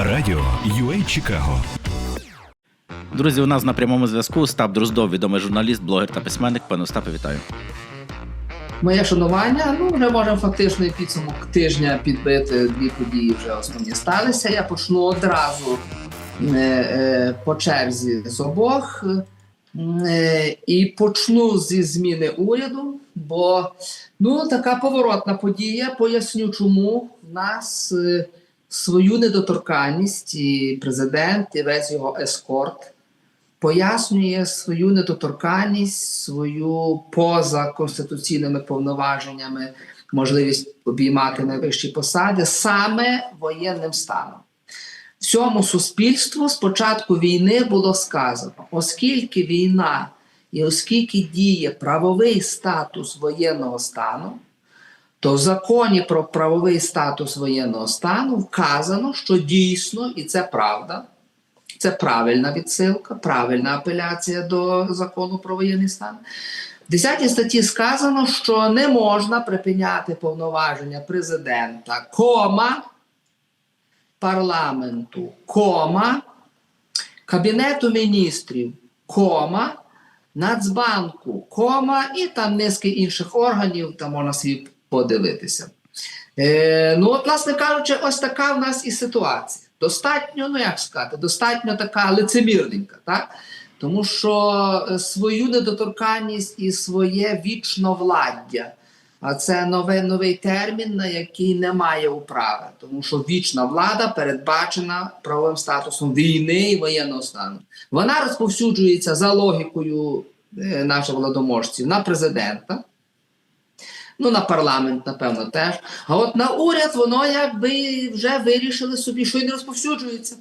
Радіо UA Чикаго. Друзі, у нас на прямому зв'язку Остап Дроздов, відомий журналіст, блогер та письменник. Пане Остапе, вітаю. Моє шанування, ну вже можемо фактично і підсумок тижня підбити. Дві події вже основні сталися. Я почну одразу е, е, по черзі з обох. Е, і почну зі зміни уряду, бо ну така поворотна подія. Поясню, чому в нас е, свою недоторканність і президент, і весь його ескорт пояснює свою недоторканність, свою поза конституційними повноваженнями, можливість обіймати найвищі посади саме воєнним станом. Всьому суспільству з початку війни було сказано, оскільки війна і оскільки діє правовий статус воєнного стану, то в законі про правовий статус воєнного стану вказано, що дійсно, і це правда, це правильна відсилка, правильна апеляція до закону про воєнний стан. В 10 статті сказано, що не можна припиняти повноваження президента, кома, парламенту, кома, Кабінету міністрів, кома, Нацбанку, кома і там низки інших органів, там можна собі подивитися. Е, ну, от, власне кажучи, ось така в нас і ситуація. Достатньо, ну як сказати, достатньо така лицемірненька, так? Тому що е, свою недоторканність і своє вічновладдя, а це новий, новий термін, на який немає управи, тому що вічна влада передбачена правовим статусом війни і воєнного стану. Вона розповсюджується за логікою е, наших владоможців на президента. Ну, на парламент, напевно, теж. А от на уряд воно якби вже вирішили собі, що й не розповсюджується.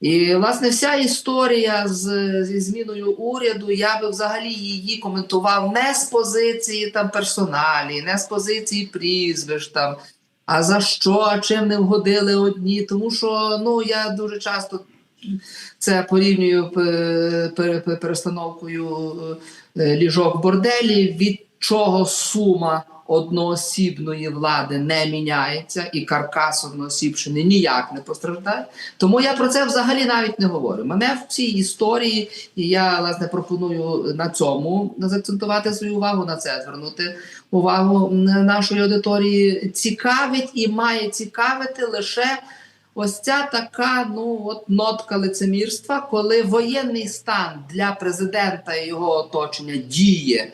І, власне, вся історія з, зі зміною уряду, я би взагалі її коментував не з позиції там персоналі, не з позиції прізвищ там, а за що, чим не вгодили одні. Тому що ну, я дуже часто це порівнюю пе- перестановкою е, ліжок борделі, від чого сума одноосібної влади не міняється, і каркас одноосібщини ніяк не постраждає. Тому я про це взагалі навіть не говорю. Мене в цій історії, і я власне пропоную на цьому заакцентувати свою увагу, на це звернути увагу нашої аудиторії. Цікавить і має цікавити лише. Ось ця така ну от нотка лицемірства, коли воєнний стан для президента і його оточення діє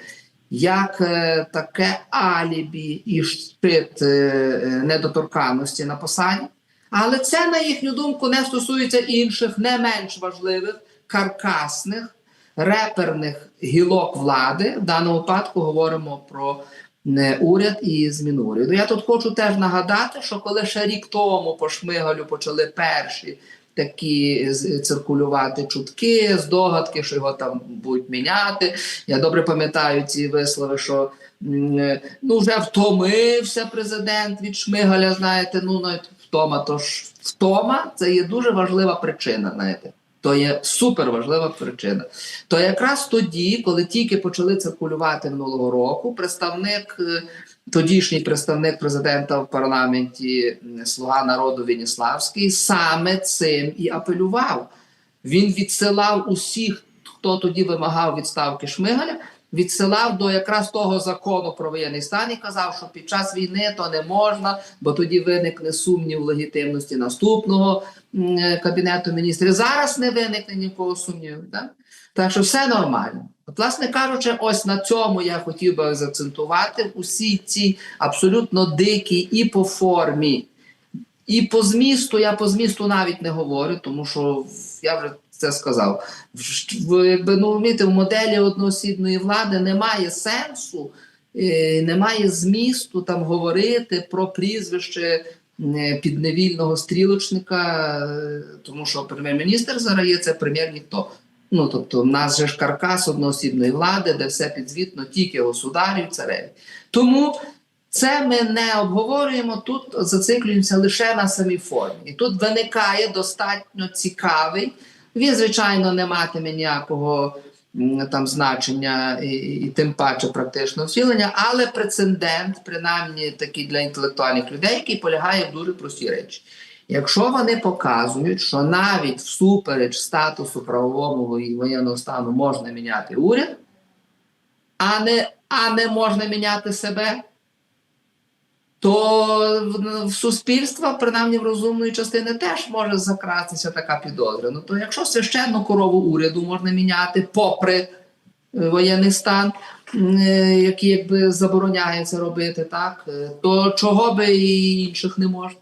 як е, таке алібі і шпит е, е, недоторканності на посаді. Але це, на їхню думку, не стосується інших, не менш важливих, каркасних, реперних гілок влади. В даному випадку говоримо про не уряд і зміну уряду. Я тут хочу теж нагадати, що коли ще рік тому по Шмигалю почали перші такі з- циркулювати чутки, здогадки, що його там будуть міняти. Я добре пам'ятаю ці вислови, що е, ну вже втомився президент від Шмигаля. Знаєте, ну навіть втома, то ж втома це є дуже важлива причина. Знаєте. То є супер важлива причина. То якраз тоді, коли тільки почали циркулювати минулого року, представник, е, тодішній представник президента в парламенті Слуга народу Веніславський, саме цим і апелював. Він відсилав усіх, хто тоді вимагав відставки Шмигаля, відсилав до якраз того закону про воєнний стан і казав, що під час війни то не можна, бо тоді виникне сумнів легітимності наступного кабінету міністрів. Зараз не виникне ні в кого сумніву. Так? Так що все нормально. От, власне кажучи, ось на цьому я хотів би заакцентувати усі ці абсолютно дикі і по формі, і по змісту. Я по змісту навіть не говорю, тому що я вже це сказав. В, якби, ну, розумієте, в моделі одноосібної влади немає сенсу, е, немає змісту там говорити про прізвище е, підневільного стрілочника, е, тому що прем'єр-міністр зараз є це прем'єр ніхто. Ну, тобто, в нас же ж каркас одноосібної влади, де все підзвітно тільки государів, цареві. Тому це ми не обговорюємо тут, зациклюємося лише на самій формі. І тут виникає достатньо цікавий. Він, звичайно, не матиме ніякого там значення і, і тим паче практичного втілення, але прецедент, принаймні такий для інтелектуальних людей, який полягає в дуже простій речі. Якщо вони показують, що навіть всупереч статусу правовому воє- воєнного стану можна міняти уряд, а не, а не можна міняти себе, то в, суспільства, принаймні в розумної частини, теж може закратися така підозра. Ну то якщо священну корову уряду можна міняти, попри е, воєнний стан, е, який якби забороняє це робити, так е, то чого би і інших не можна?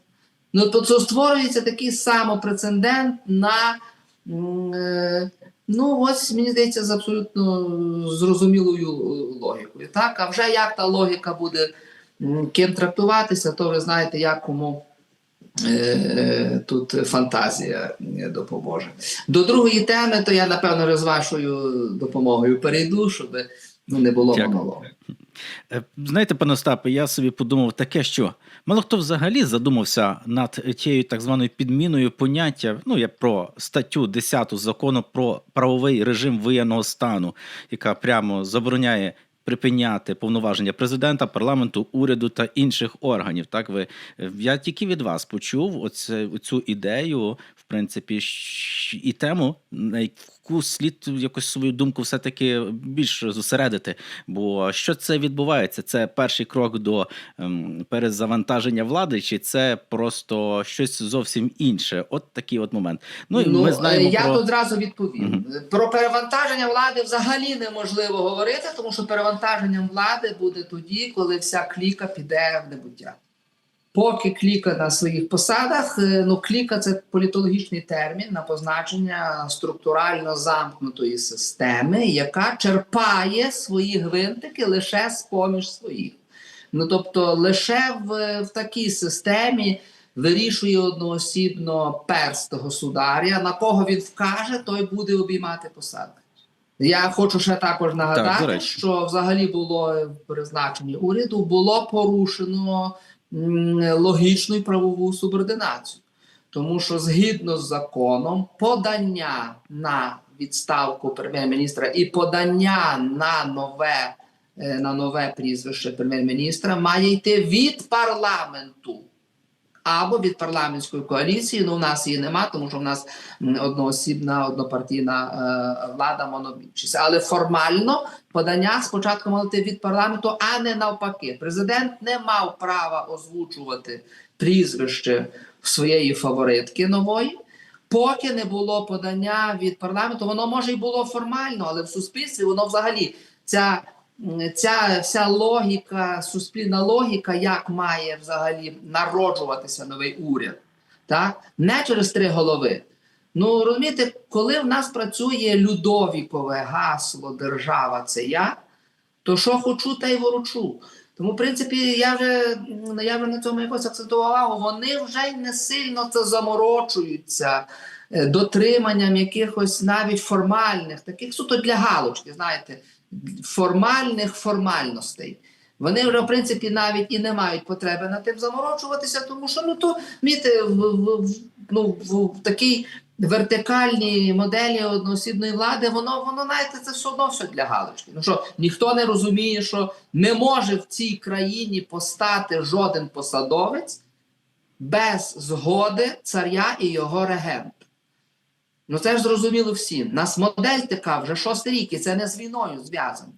Ну то це створюється такий самопрецедент на е, ну ось мені здається з абсолютно зрозумілою логікою. Так, а вже як та логіка буде ким трактуватися, то ви знаєте, як кому. е, Тут фантазія допоможе. До другої теми, то я напевно з вашою допомогою перейду, щоб ну, не було монологу. Е, Знаєте, пане Остапе, я собі подумав таке, що мало хто взагалі задумався над тією так званою підміною поняття. Ну, я про статтю 10 закону про правовий режим воєнного стану, яка прямо забороняє. Припиняти повноваження президента, парламенту, уряду та інших органів. Так ви е, я тільки від вас почув оце, цю ідею, принципі, і тему, на яку слід якось свою думку все-таки більш зосередити. Бо що це відбувається? Це перший крок до ем, перезавантаження влади, чи це просто щось зовсім інше? От такий от момент. Ну, і ми знаємо е, я про одразу відповім. Про перевантаження влади взагалі неможливо говорити, тому що перевантаженням влади буде тоді, коли вся кліка піде в небуття. Поки кліка на своїх посадах, е, ну кліка це політологічний термін на позначення структурально замкнутої системи, яка черпає свої гвинтики лише з поміж своїх. Ну тобто, лише в, в такій системі вирішує одноосібно перст государя, на кого він вкаже, той буде обіймати посади. Я хочу ще також нагадати, Так, що взагалі було в призначенні уряду було порушено логічну і правову субординацію. Тому що згідно з законом, подання на відставку прем'єр-міністра і подання на нове, е, на нове прізвище прем'єр-міністра має йти від парламенту або від парламентської коаліції. Ну, у нас її нема, тому що в нас одноосібна, однопартійна е, влада монобільшість. Але формально подання спочатку мало йти від парламенту, а не навпаки. Президент не мав права озвучувати прізвище своєї фаворитки нової. Поки не було подання від парламенту, воно може й було формально, але в суспільстві воно взагалі ця, ця вся логіка, суспільна логіка, як має взагалі народжуватися новий уряд, так? не через три голови. Ну розумієте, коли в нас працює Людовікове гасло Держава це я, то що хочу, те й ворочу. Тому, в принципі, я вже, я вже на цьому якось акцентував вони вже й не сильно це заморочуються е, дотриманням якихось навіть формальних, таких суто для галочки, знаєте, формальних формальностей. Вони вже, в принципі, навіть і не мають потреби над тим заморочуватися, тому що ну то вмієте, в, в, ну, в такій вертикальній моделі одноосібної влади, воно, воно знаєте, це все одно все для галочки. Ну що ніхто не розуміє, що не може в цій країні постати жоден посадовець без згоди царя і його регента. Ну це ж зрозуміло всім. Нас модель така вже шостий рік, і це не з війною зв'язано.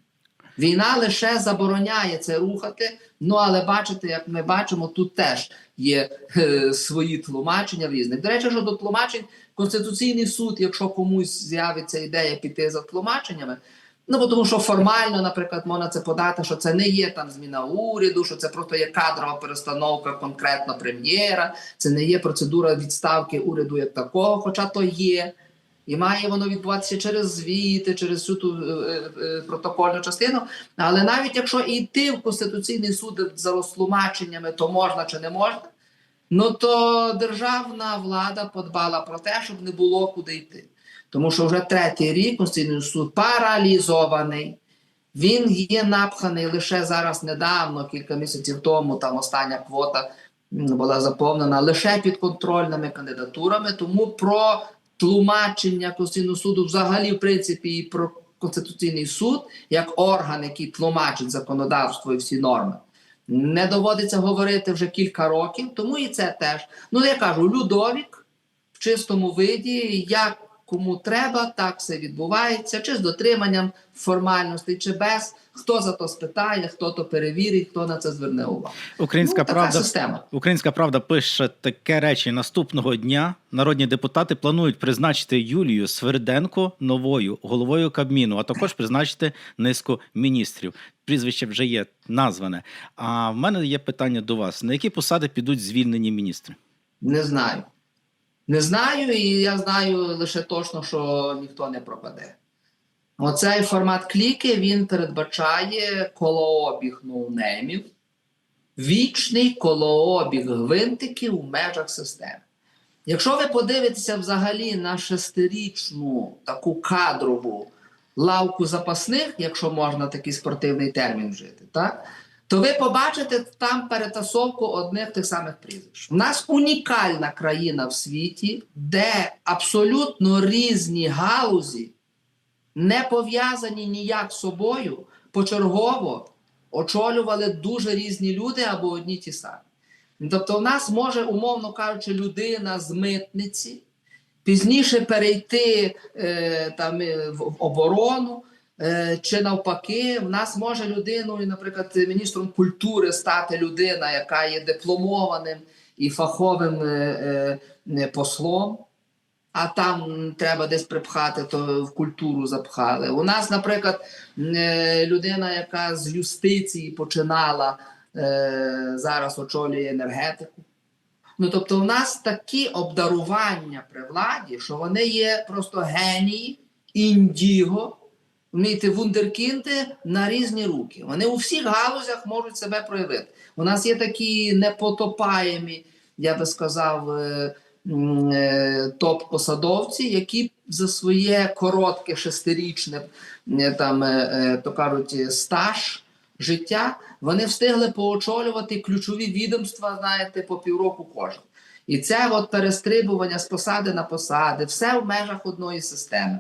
Війна лише забороняє це рухати. Ну але бачите, як ми бачимо, тут теж є е, свої тлумачення в різних. До речі, щодо тлумачень, Конституційний суд, якщо комусь з'явиться ідея піти за тлумаченнями, ну бо тому що формально, наприклад, можна це подати, що це не є там зміна уряду, що це просто є кадрова перестановка конкретно прем'єра, це не є процедура відставки уряду як такого, хоча то є. І має воно відбуватися через звіти, через всю ту е, е, е, протокольну частину. Але навіть якщо і йти в Конституційний суд за розтлумаченнями, то можна чи не можна, ну то державна влада подбала про те, щоб не було куди йти. Тому що вже третій рік Конституційний суд паралізований. Він є напханий лише зараз недавно, кілька місяців тому, там остання квота була заповнена лише підконтрольними кандидатурами. Тому про тлумачення Конституційного суду, взагалі, в принципі, і про Конституційний суд як орган, який тлумачить законодавство і всі норми, Не доводиться говорити вже кілька років, тому і це теж. Ну, я кажу, Людовік в чистому виді, як кому треба, так все відбувається, чи з дотриманням формальностей, чи без. Хто за то спитає, хто то перевірить, хто на це зверне увагу. Українська ну, така правда система. Українська правда пише таке речі наступного дня. Народні депутати планують призначити Юлію Сверденко новою головою Кабміну, а також призначити низку міністрів. Прізвище вже є назване. А в мене є питання до вас: на які посади підуть звільнені міністри? Не знаю. Не знаю, і я знаю лише точно, що ніхто не пропаде. Оцей формат кліки він передбачає колообіг ноунеймів, вічний колообіг гвинтиків у межах системи. Якщо ви подивитеся взагалі на шестирічну таку кадрову лавку запасних, якщо можна такий спортивний термін вжити, так? То ви побачите там перетасовку одних тих самих прізвищ. У нас унікальна країна в світі, де абсолютно різні галузі, не пов'язані ніяк з собою, почергово очолювали дуже різні люди або одні ті самі. Тобто, в нас може, умовно кажучи, людина з митниці пізніше перейти е, там, е, в в оборону. Е, Чи навпаки, в нас може людиною, наприклад, міністром культури стати людина, яка є дипломованим і фаховим е, е, послом, а там треба десь припхати, то в культуру запхали. У нас, наприклад, людина, яка з юстиції починала, зараз очолює енергетику. Ну, тобто, у нас такі обдарування при владі, що вони є просто генії, індіго, вмієте, вундеркінди на різні руки. Вони у всіх галузях можуть себе проявити. У нас є такі непотопаємі, я би сказав, е, е, топ-посадовці, які за своє коротке шестирічне е, там, то кажуть, стаж життя, вони встигли поочолювати ключові відомства, знаєте, по півроку кожен. І це от перестрибування з посади на посади, все в межах одної системи.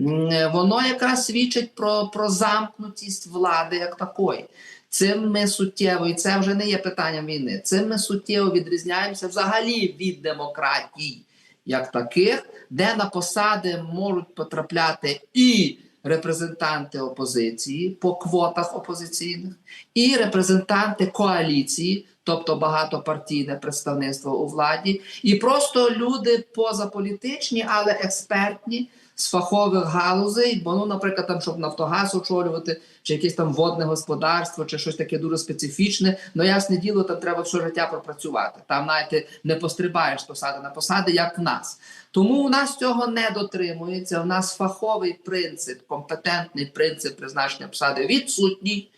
Е, Воно якраз свідчить про, про замкнутість влади як такої. Цим ми суттєво, і це вже не є питанням війни. Цим ми суттєво відрізняємося взагалі від демократій, як таких, де на посади можуть потрапляти і репрезентанти опозиції по квотах опозиційних, і репрезентанти коаліції, тобто багатопартійне представництво у владі, і просто люди позаполітичні, але експертні з фахових галузей, бо ну, наприклад, там, щоб Нафтогаз очолювати, чи якесь там водне господарство, чи щось таке дуже специфічне. Ну ясне діло, там треба все життя пропрацювати. Там, знаєте, не пострибаєш посади на посади, як в нас. Тому у нас цього не дотримується. У нас фаховий принцип, компетентний принцип призначення посади відсутній.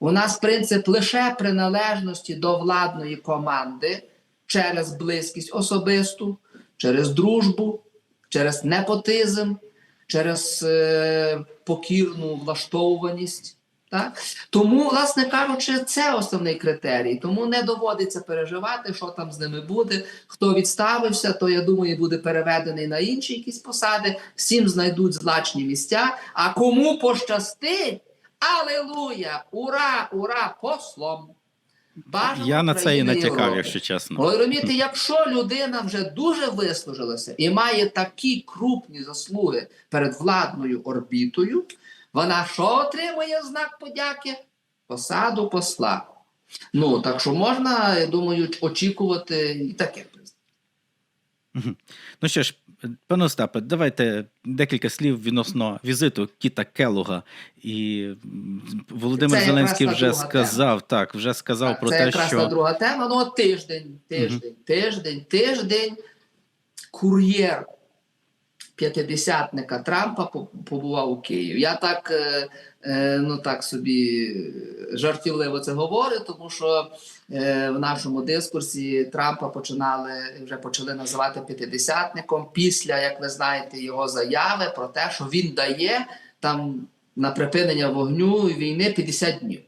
У нас принцип лише приналежності до владної команди через близькість особисту, через дружбу, через непотизм, через е, покірну влаштовуваність. Так? Тому, власне кажучи, це основний критерій. Тому не доводиться переживати, що там з ними буде. Хто відставився, то я думаю, буде переведений на інші якісь посади. Всім знайдуть злачні місця. А кому пощастить, алелуя! Ура! Ура! Послом! Бажано Я на це і натякав, якщо чесно. Ви розумієте, якщо людина вже дуже вислужилася і має такі крупні заслуги перед владною орбітою, вона що отримує знак подяки? Посаду посла. Ну, так що можна, я думаю, очікувати і таке. Ну що ж, пане Остапе, давайте декілька слів відносно візиту Кіта Келуга. І Володимир Це Зеленський вже сказав, сказав, так, вже сказав Так, про це те, що та друга тема. Ну, тиждень, тиждень, тиждень, тиждень, тиждень. Кур'єр п'ятидесятника Трампа побував у Києві. Я так, е, е, ну так собі жартівливо це говорю, тому що е, в нашому дискурсі Трампа починали вже почали називати п'ятидесятником після, як ви знаєте, його заяви про те, що він дає там на припинення вогню війни 50 днів.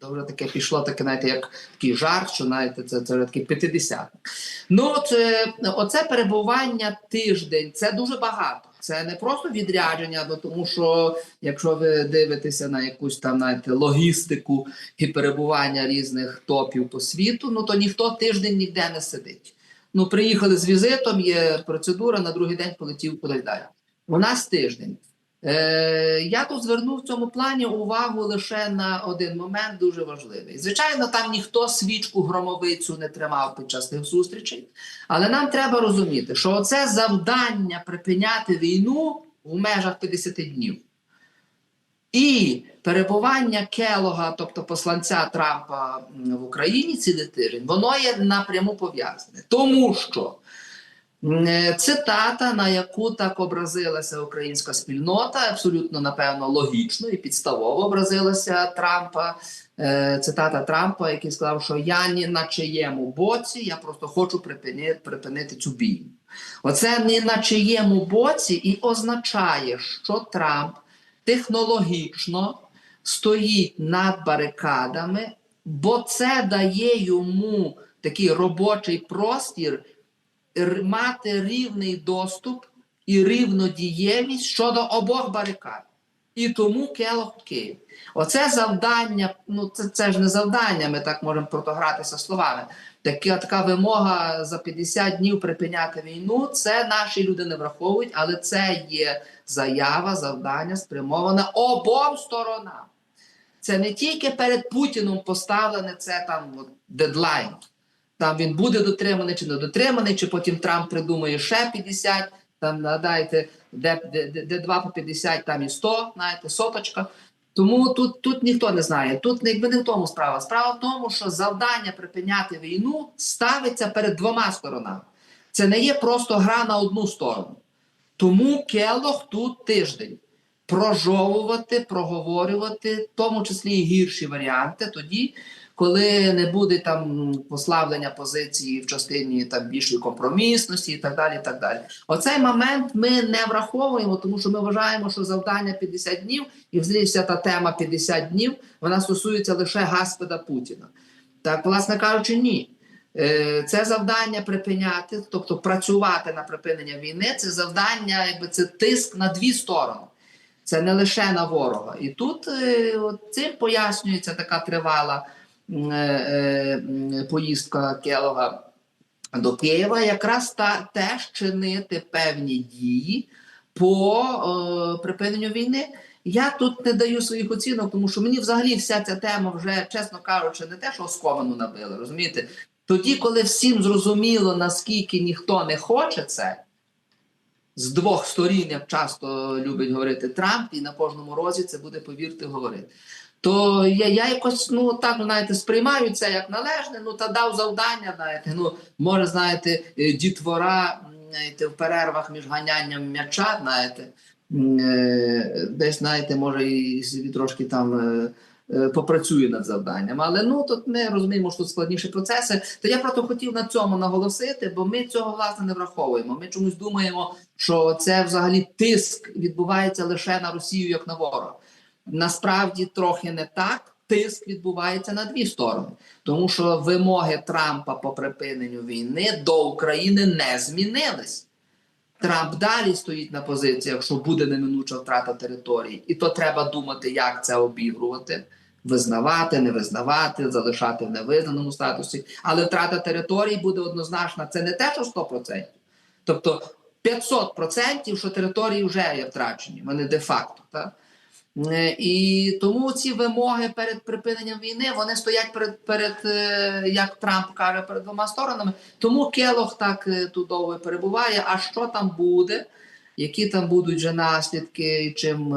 То вже таке пішло, таке, знаєте, як такий жарт, що знаєте, це, це вже такий п'ятидесятник. Ну, от, е, оце перебування тиждень це дуже багато. Це не просто відрядження, бо тому що якщо ви дивитеся на якусь там знаєте, логістику і перебування різних топів по світу, ну то ніхто тиждень ніде не сидить. Ну, приїхали з візитом, є процедура, на другий день полетів кудись далі. У нас тиждень. Е, я тут звернув в цьому плані увагу лише на один момент дуже важливий. Звичайно, там ніхто свічку громовицю не тримав під час тих зустрічей, але нам треба розуміти, що це завдання припиняти війну у межах 50 днів. І перебування Келога, тобто посланця Трампа в Україні цілий тиждень, воно є напряму пов'язане. Тому що цитата, на яку так образилася українська спільнота, абсолютно напевно логічно і підставово образилася Трампа. Е, Цитата Трампа, який сказав, що я ні на чиєму боці, я просто хочу припинити, припинити цю бійню. Оце ні на чиєму боці і означає, що Трамп технологічно стоїть над барикадами, бо це дає йому такий робочий простір мати рівний доступ і рівнодієвість щодо обох барикад. І тому Келог Київ. Оце завдання, ну це, це ж не завдання, ми так можемо протогратися словами. Така, така вимога за 50 днів припиняти війну. Це наші люди не враховують, але це є заява, завдання спрямоване обом сторонам. Це не тільки перед Путіном поставлене це там дедлайн. Там він буде дотриманий чи не дотриманий, чи потім Трамп придумає ще 50, там нагадайте, де, де, де, де 2 по 50, там і 100, знаєте, соточка. Тому тут, тут ніхто не знає. Тут якби не в тому справа. Справа в тому, що завдання припиняти війну ставиться перед двома сторонами. Це не є просто гра на одну сторону. Тому Келох тут тиждень прожовувати, проговорювати, в тому числі і гірші варіанти, тоді, коли не буде там послаблення позиції в частині там більшої компромісності і так далі. і так далі. Оцей момент ми не враховуємо, тому що ми вважаємо, що завдання 50 днів, і взагалі вся та тема 50 днів вона стосується лише гаспеда Путіна. Так, власне кажучи, ні. Е, Це завдання припиняти, тобто працювати на припинення війни, це завдання, якби це тиск на дві сторони. Це не лише на ворога. І тут е, цим пояснюється така тривала поїздка Келога до Києва, якраз та теж чинити певні дії по е, припиненню війни. Я тут не даю своїх оцінок, тому що мені взагалі вся ця тема вже, чесно кажучи, не те, що оскомину набили, розумієте? Тоді, коли всім зрозуміло, наскільки ніхто не хоче це, з двох сторін, як часто любить говорити Трамп, і на кожному розі це буде, повірте, говорити. То я, я якось ну так знаєте, сприймаю це як належне, ну та дав завдання, знаєте, ну може, знаєте, е, дітвора знаєте, в перервах між ганянням м'яча, знаєте, е, десь, знаєте, може, і трошки там. е, Попрацює над завданням, але ну тут ми розуміємо, що тут складніші процеси. То я просто хотів на цьому наголосити, бо ми цього власне не враховуємо. Ми чомусь думаємо, що це взагалі тиск відбувається лише на Росію як на ворога. Насправді трохи не так. Тиск відбувається на дві сторони, тому що вимоги Трампа по припиненню війни до України не змінились. Трамп далі стоїть на позиціях, що буде неминуча втрата території, і то треба думати, як це обігрувати, визнавати, не визнавати, залишати в невизнаному статусі. Але втрата території буде однозначна. Це не те, що 100%. Тобто 500%, що території вже є втрачені, вони де-факто. Так? Е, І тому ці вимоги перед припиненням війни вони стоять перед, перед е, як Трамп каже, перед двома сторонами. Тому Келох так е, тут довго перебуває. А що там буде? Які там будуть вже наслідки, чим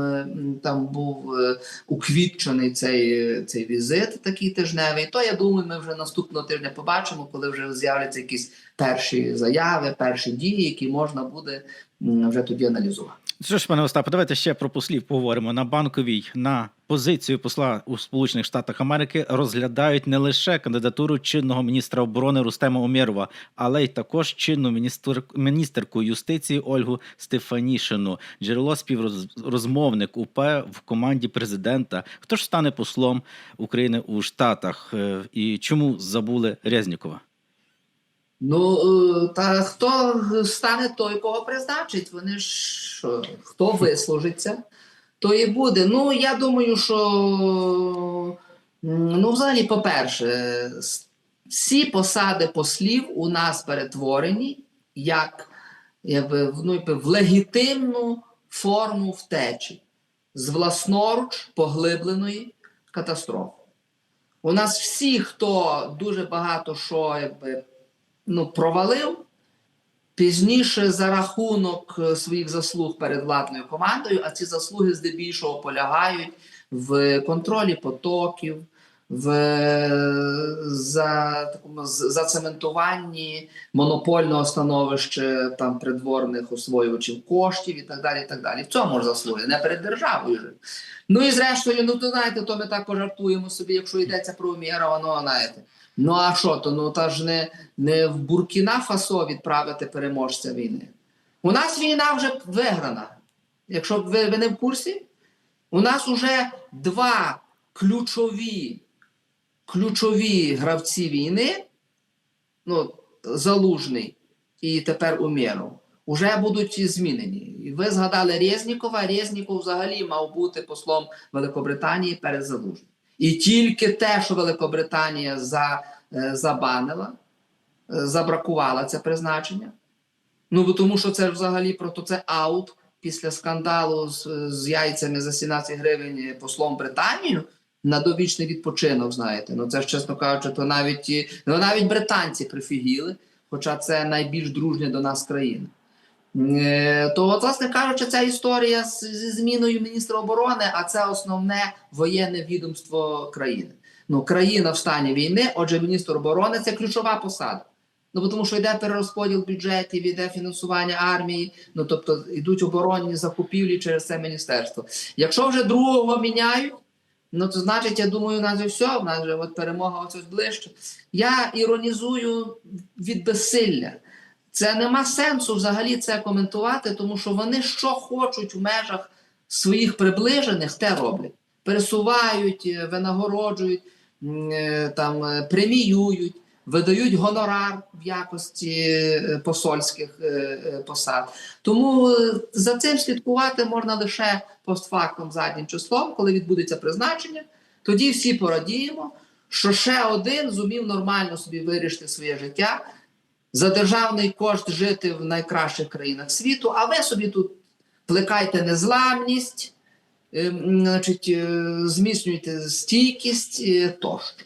там був уквітчений цей, цей візит, такий тижневий, то я думаю, ми вже наступного тижня побачимо, коли вже з'являться якісь перші заяви, перші дії, які можна буде вже тоді аналізувати. Що ж, пане Остапе, давайте ще про послів поговоримо. На банковій на позицію посла у Сполучених Штатах Америки розглядають не лише кандидатуру чинного міністра оборони Рустема Умєрова, але й також чинну міністр, міністерку юстиції Ольгу Стефанішину. Джерело співрозмовник УП в команді президента. Хто ж стане послом України у Штатах? Е, І чому забули Резнікова? Ну, е, та хто стане той, кого призначить? Вони ж хто вислужиться, то і буде. Ну, я думаю, що ну, взагалі, по-перше, всі посади послів у нас перетворені як ну, якби, в легітимну форму втечі з власноруч поглибленої катастрофи. У нас всі, хто дуже багато що якби, ну, провалив, пізніше за рахунок е, своїх заслуг перед владною командою, а ці заслуги здебільшого полягають в контролі потоків, в за, такому, зацементуванні монопольного становища там придворних освоювачів коштів і так далі. І так далі. В цьому ж заслуги, не перед державою. Же. Ну і зрештою, ну то знаєте, то ми так пожартуємо собі, якщо йдеться про Умєрова, ну знаєте. Ну а що то? Ну та ж не, не в Буркіна Фасо відправити переможця війни. У нас війна вже виграна. Якщо ви, ви не в курсі, у нас вже два ключові, ключові гравці війни, ну, Залужний і тепер Умєров, вже будуть змінені. Ви згадали Резнікова. Резніков взагалі мав бути послом Великобританії перед Залужним. І тільки те, що Великобританія за, е, забанила, е, забракувала це призначення. Ну, бо тому що це взагалі просто це аут після скандалу з, з яйцями за 17 гривень послом Британію на довічний відпочинок, знаєте. Ну це ж, чесно кажучи, то навіть, ну, навіть британці прифігіли, хоча це найбільш дружня до нас країна. Е, То, от, власне кажучи, ця історія зі зміною міністра оборони, а це основне воєнне відомство країни. Ну, країна в стані війни, отже, міністр оборони це ключова посада. Ну, тому що йде перерозподіл бюджетів, йде фінансування армії, ну тобто йдуть оборонні закупівлі через це міністерство. Якщо вже другого міняють, ну то значить, я думаю, у нас вже все, у нас вже от перемога ось ближче. Я іронізую від безсилля. Це нема сенсу взагалі це коментувати, тому що вони що хочуть в межах своїх приближених, те роблять. Пересувають, е, винагороджують, е, там, е, преміюють, видають гонорар в якості е, посольських е, е, посад. Тому за цим слідкувати можна лише постфактом заднім числом, коли відбудеться призначення. Тоді всі порадіємо, що ще один зумів нормально собі вирішити своє життя, за державний кошт жити в найкращих країнах світу, а ви собі тут плекайте незламність, е, значить, зміцнюйте стійкість тощо.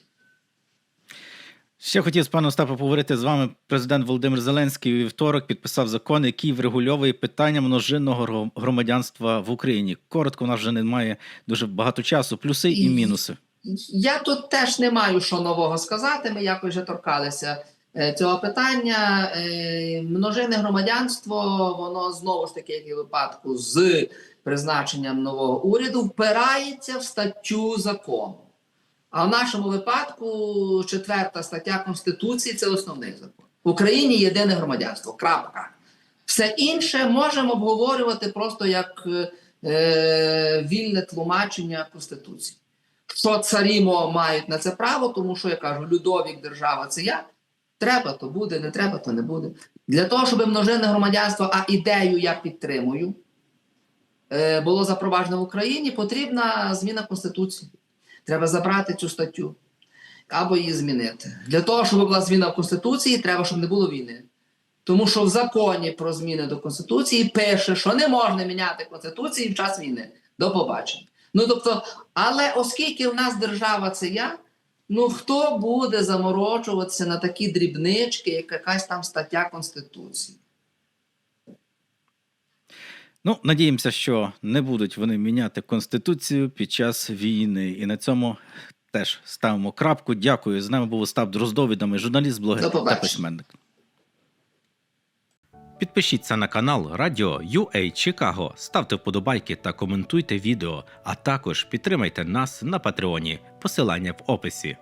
Ще хотів з паном Остапом поговорити з вами. Президент Володимир Зеленський у вівторок підписав закон, який врегульовує питання множинного громадянства в Україні. Коротко, у нас вже немає дуже багато часу. Плюси і мінуси. Я тут теж не маю що нового сказати. Ми якось вже торкалися е, цього питання. Е, Множинне громадянство, воно знову ж таки, як і в випадку з призначенням нового уряду, впирається в статтю закону. А в нашому випадку четверта стаття Конституції це основний закон. В Україні єдине громадянство. Крапка. Все інше можемо обговорювати просто як е, вільне тлумачення Конституції. Що царі мо- мають на це право, тому що я кажу, Людовік держава це я. Треба, то буде, не треба, то не буде. Для того, щоб множинне громадянство, а ідею я підтримую, е, було запроваджено в Україні, потрібна зміна Конституції. Треба забрати цю статтю або її змінити. Для того, щоб була зміна в Конституції, треба, щоб не було війни. Тому що в законі про зміни до Конституції пише, що не можна міняти Конституції в час війни. До побачення. Ну тобто, але оскільки в нас держава це я, ну хто буде заморочуватися на такі дрібнички, як якась там стаття Конституції? Ну, надіємося, що не будуть вони міняти конституцію під час війни. І на цьому теж ставимо крапку. Дякую. З нами був Остап Дроздов, відомий журналіст, блогер та письменник. Підпишіться на канал Радіо UA Чикаго, ставте вподобайки та коментуйте відео, а також підтримайте нас на Патреоні. Посилання в описі.